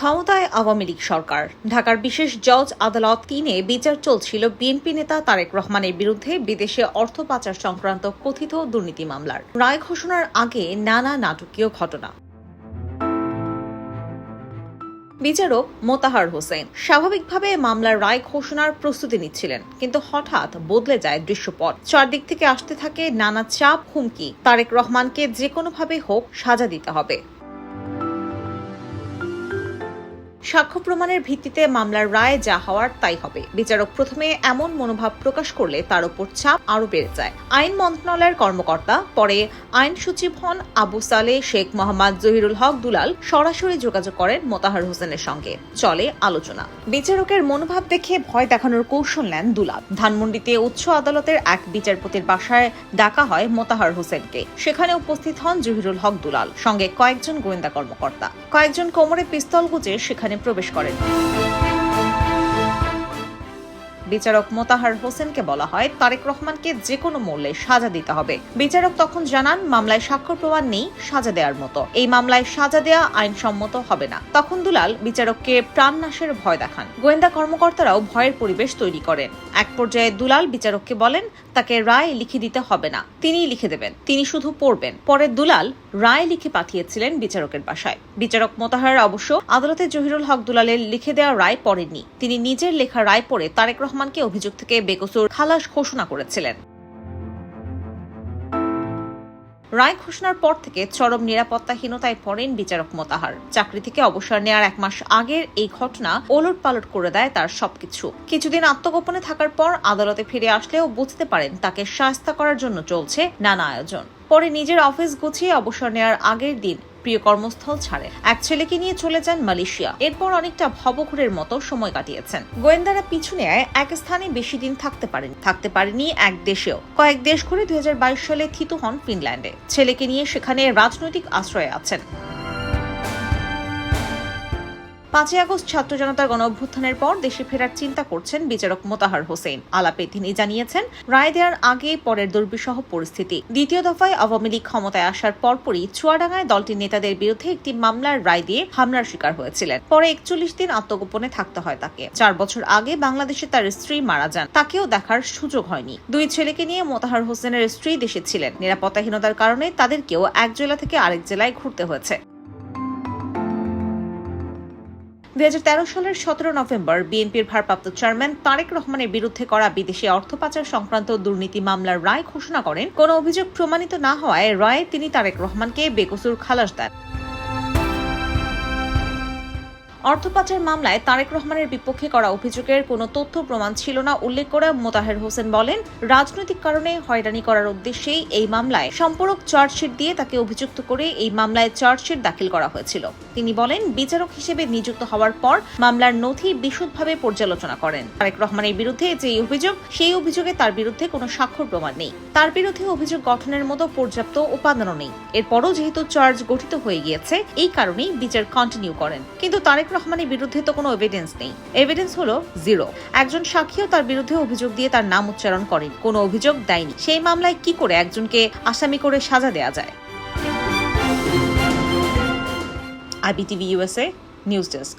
ক্ষমতায় আওয়ামী লীগ সরকার। ঢাকার বিশেষ জজ আদালত তিনে বিচার চলছিল বিএনপি নেতা তারেক রহমানের বিরুদ্ধে বিদেশে অর্থ পাচার সংক্রান্ত কথিত দুর্নীতি মামলার। রায় ঘোষণার আগে নানা নাটকীয় ঘটনা। বিচারক মোতাহার হোসেন স্বাভাবিকভাবে মামলার রায় ঘোষণার প্রস্তুতি নিচ্ছিলেন, কিন্তু হঠাৎ বদলে যায় দৃশ্যপট। চারদিক থেকে আসতে থাকে নানা চাপ, হুমকি। তারেক রহমানকে যে কোনোভাবে হোক সাজা দিতে হবে। সাক্ষ্য প্রমাণের ভিত্তিতে মামলার রায় যা হওয়ার তাই হবে। বিচারক প্রথমে এমন মনোভাব প্রকাশ করলে তার উপর চাপ আরও বেড়ে যায়। আইন মন্ত্রণালয়ের কর্মকর্তা, পরে আইন সচিব হন আবু সালে শেখ মোহাম্মদ জহিরুল হক দুলাল সরাসরি যোগাযোগ করেন মোতাহার হোসেনের সঙ্গে। চলে আলোচনা। বিচারকের মনোভাব দেখে ভয় দেখানোর কৌশল নেন দুলাল। ধানমন্ডিতে উচ্চ আদালতের এক বিচারপতির বাসায় ডাকা হয় মোতাহার হোসেনকে। সেখানে উপস্থিত হন জহিরুল হক দুলাল। সঙ্গে কয়েকজন গোয়েন্দা কর্মকর্তা। কয়েকজন কোমরে পিস্তল গুজে সেখানে প্রবেশ করেন। বিচারক মোতাহার হোসেনকে বলা হয়, তারেক রহমানকে যে কোনো মূল্যে সাজা দিতে হবে। বিচারক তখন জানান, মামলায় স্বাক্ষর প্রমাণ নেই, সাজা দেওয়ার মতো। এই মামলায় সাজা দেওয়া আইনসম্মত হবে না। তখন দুলাল বিচারককে প্রাণনাশের ভয় দেখান। গোয়েন্দা কর্মকর্তারাও ভয়ের পরিবেশ তৈরি করেন। এক পর্যায়ে দুলাল বিচারককে বলেন, তাকে রায় লিখে দিতে হবে না। তিনিই লিখে দেবেন। তিনি শুধু পড়বেন। পরে দুলাল রায় লিখে পাঠিয়েছিলেন বিচারকের বাসায়। বিচারক মোতাহার অবশ্য আদালতে জহিরুল হক দুলালের লিখে দেওয়া রায় পড়েননি। তিনি নিজের লেখা রায় পড়ে তারেক রহমানকে অভিযোগ থেকে বেকসুর খালাস ঘোষণা করেছিলেন। রায় ঘোষণার পর থেকে চরম নিরাপত্তাহীনতায় পড়েন বিচারক মোতাহার। চাকরি থেকে অবসর নেয়ার এক মাস আগের এই ঘটনা ওলট পালট করে দেয় তার সবকিছু। কিছুদিন আত্মগোপনে থাকার পর আদালতে ফিরে আসলেও বুঝতে পারেন তাকে শাস্তা করার জন্য চলছে নানা আয়োজন। পরে নিজের অফিস গুছিয়ে অবসর নেওয়ার আগের দিন প্রিয় কর্মস্থল ছাড়েন এক ছেলেকে নিয়ে চলে যান মালয়েশিয়া। এরপর অনেকটা ভবঘুরের মতো সময় কাটিয়েছেন। গোয়েন্দারা পিছু নেয় এক স্থানে বেশি দিন থাকতে পারেন থাকতে পারেনি এক দেশেও। কয়েক দেশ ঘুরে দুই হাজার বাইশ সালে থিতু হন ফিনল্যান্ডে। ছেলেকে নিয়ে সেখানে রাজনৈতিক আশ্রয়ে আছেন। পাঁচই আগস্ট ছাত্র জনতার গণ অভ্যুত্থানের পর দেশে ফেরার চিন্তা করছেন বিচারক মোতাহার হোসেন। আলাপে তিনি জানিয়েছেন, রায় দেওয়ার আগে পরের দুর্বিষহ পরিস্থিতি। দ্বিতীয় দফায় আওয়ামী লীগ ক্ষমতায় আসার পরপরই চুয়াডাঙ্গায় দলটির নেতাদের বিরুদ্ধে একটি মামলার রায় দিয়ে হামলার শিকার হয়েছিলেন। পরে একচল্লিশ দিন আত্মগোপনে থাকতে হয় তাকে। চার বছর আগে বাংলাদেশে তার স্ত্রী মারা যান। তাকেও দেখার সুযোগ হয়নি। দুই ছেলেকে নিয়ে মোতাহার হোসেনের স্ত্রী দেশে ছিলেন। নিরাপত্তাহীনতার কারণে তাদেরকেও এক জেলা থেকে আরেক জেলায় ঘুরতে হয়েছে। দু হাজার তেরো সালের সতেরো নভেম্বর বিএনপির ভারপ্রাপ্ত চেয়ারম্যান তারেক রহমানের বিরুদ্ধে করা বিদেশি অর্থ পাচার সংক্রান্ত দুর্নীতি মামলার রায় ঘোষণা করেন। কোনো অভিযোগ প্রমাণিত না হওয়ায় রায়ে তিনি তারেক রহমানকে বেকসুর খালাস দেন। অর্থ পাচার মামলায় তারেক রহমানের বিপক্ষে করা অভিযোগের কোনো তথ্য প্রমাণ ছিল না, উল্লেখ করে মোতাহের হোসেন বলেন, রাজনৈতিক কারণে হয়রানি করার উদ্দেশ্যেই এই মামলায় সম্পূরক চার্জশিট দিয়ে তাকে অভিযুক্ত করে এই মামলায় চার্জশিট দাখিল করা হয়েছিল। তিনি বলেন, বিচারক হিসেবে নিযুক্ত হওয়ার পর মামলার নথি বিশদভাবে পর্যালোচনা করেন। তারেক রহমানের বিরুদ্ধে যে অভিযোগ, সেই অভিযোগে তার বিরুদ্ধে কোনো স্বাক্ষর প্রমাণ নেই। তার বিরুদ্ধে অভিযোগ গঠনের মতো পর্যাপ্ত উপাদানও নেই। এরপরও যেহেতু চার্জ গঠিত হয়ে গিয়েছে, এই কারণেই বিচার কন্টিনিউ করেন। কিন্তু তারেক রহমানের বিরুদ্ধে তো কোনো এভিডেন্স নেই। এভিডেন্স হলো জিরো একজন সাক্ষীও তার বিরুদ্ধে অভিযোগ দিয়ে তার নাম উচ্চারণ করেন। কোনো অভিযোগ দেয়নি। সেই মামলায় কি করে একজনকে আসামি করে সাজা দেয়া যায়? IBTV USA news desk